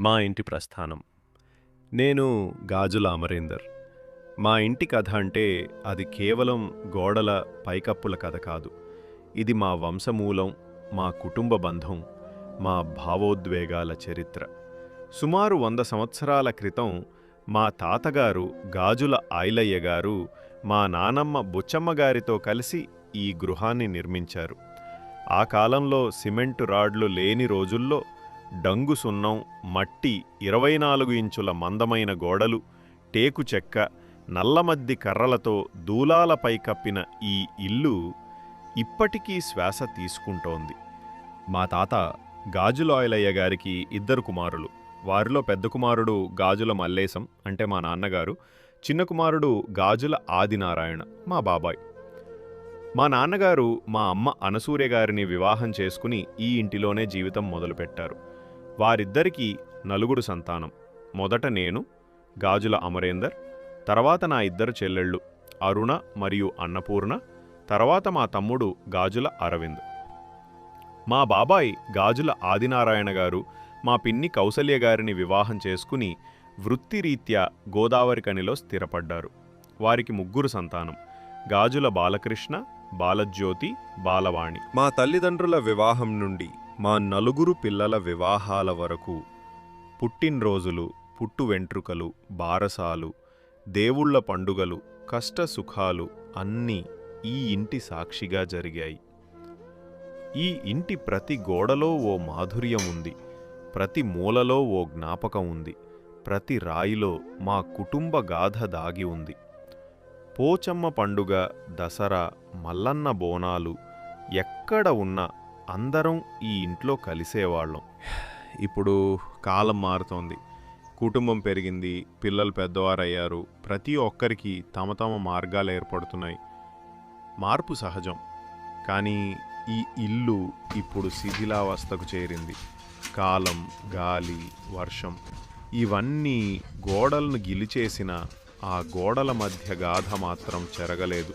మా ఇంటి ప్రస్థానం. నేను గాజుల అమరేందర్. మా ఇంటి కథ అంటే అది కేవలం గోడల పైకప్పుల కథ కాదు. ఇది మా వంశమూలం మా కుటుంబ బంధం మా భావోద్వేగాల చరిత్ర. సుమారు వంద సంవత్సరాల క్రితం మా తాతగారు గాజుల ఆయిలయ్య గారు మా నానమ్మ బుచ్చమ్మ గారితో కలిసి ఈ గృహాన్ని నిర్మించారు. ఆ కాలంలో సిమెంటు రాడ్లు లేని రోజుల్లో డంగు సున్నం మట్టి ఇరవై నాలుగు ఇంచుల మందమైన గోడలు టేకు చెక్క నల్లమద్ది కర్రలతో దూలాలపై కప్పిన ఈ ఇల్లు ఇప్పటికీ శ్వాస తీసుకుంటోంది. మా తాత గాజుల ఆయిలయ్య గారికి ఇద్దరు కుమారులు. వారిలో పెద్ద కుమారుడు గాజుల మల్లేశం అంటే మా నాన్నగారు చిన్న కుమారుడు గాజుల ఆదినారాయణ మా బాబాయ్. మా నాన్నగారు మా అమ్మ అనసూర్య గారిని వివాహం చేసుకుని ఈ ఇంటిలోనే జీవితం మొదలుపెట్టారు. వారిద్దరికీ నలుగురు సంతానం. మొదట నేను గాజుల అమరేందర్ తర్వాత నా ఇద్దరు చెల్లెళ్ళు అరుణ మరియు అన్నపూర్ణ తర్వాత మా తమ్ముడు గాజుల అరవింద్. మా బాబాయ్ గాజుల ఆదినారాయణ గారు మా పిన్ని కౌసల్య గారిని వివాహం చేసుకుని వృత్తిరీత్యా గోదావరికనిలో స్థిరపడ్డారు. వారికి ముగ్గురు సంతానం గాజుల బాలకృష్ణ బాలజ్యోతి బాలవాణి. మా తల్లిదండ్రుల వివాహం నుండి మా నలుగురు పిల్లల వివాహాల వరకు పుట్టినరోజులు పుట్టు వెంట్రుకలు బారసాలు దేవుళ్ళ పండుగలు కష్ట సుఖాలు అన్నీ ఈ ఇంటి సాక్షిగా జరిగాయి. ఈ ఇంటి ప్రతి గోడలో ఓ మాధుర్యం ఉంది ప్రతి మూలలో ఓ జ్ఞాపకం ఉంది ప్రతి రాయిలో మా కుటుంబ గాథ దాగి ఉంది. పోచమ్మ పండుగ దసరా మల్లన్న బోనాలు ఎక్కడ ఉన్నా అందరం ఈ ఇంట్లో కలిసేవాళ్ళం. ఇప్పుడు కాలం మారుతోంది. కుటుంబం పెరిగింది పిల్లలు పెద్దవారయ్యారు ప్రతి ఒక్కరికి తమ తమ మార్గాలు ఏర్పడుతున్నాయి. మార్పు సహజం కానీ ఈ ఇల్లు ఇప్పుడు శిథిలావస్థకు చేరింది. కాలం గాలి వర్షం ఇవన్నీ గోడలను గిలిచేసిన ఆ గోడల మధ్య గాథ మాత్రం చెరగలేదు.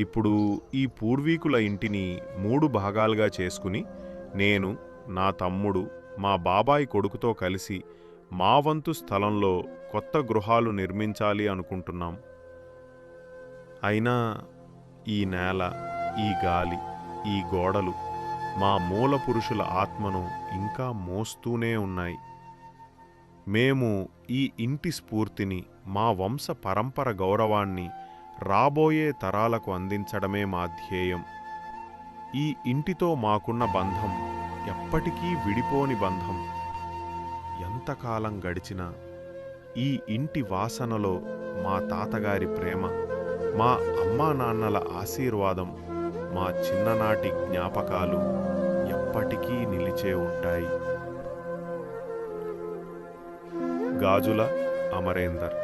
ఇప్పుడు ఈ పూర్వీకుల ఇంటిని మూడు భాగాలుగా చేసుకుని నేను నా తమ్ముడు మా బాబాయి కొడుకుతో కలిసి మా వంతు స్థలంలో కొత్త గృహాలు నిర్మించాలి అనుకుంటున్నాం. అయినా ఈ నేల ఈ గాలి ఈ గోడలు మా మూల పురుషుల ఆత్మను ఇంకా మోస్తూనే ఉన్నాయి. మేము ఈ ఇంటి స్ఫూర్తిని మా వంశ పరంపర గౌరవాన్ని రాబోయే తరాలకు అందించడమే మా ధ్యేయం. ఈ ఇంటితో మాకున్న బంధం ఎప్పటికీ విడిపోని బంధం. ఎంతకాలం గడిచినా ఈ ఇంటి వాసనలో మా తాతగారి ప్రేమ మా అమ్మా నాన్నల ఆశీర్వాదం మా చిన్ననాటి జ్ఞాపకాలు ఎప్పటికీ నిలిచే ఉంటాయి. గాజుల అమరేందర్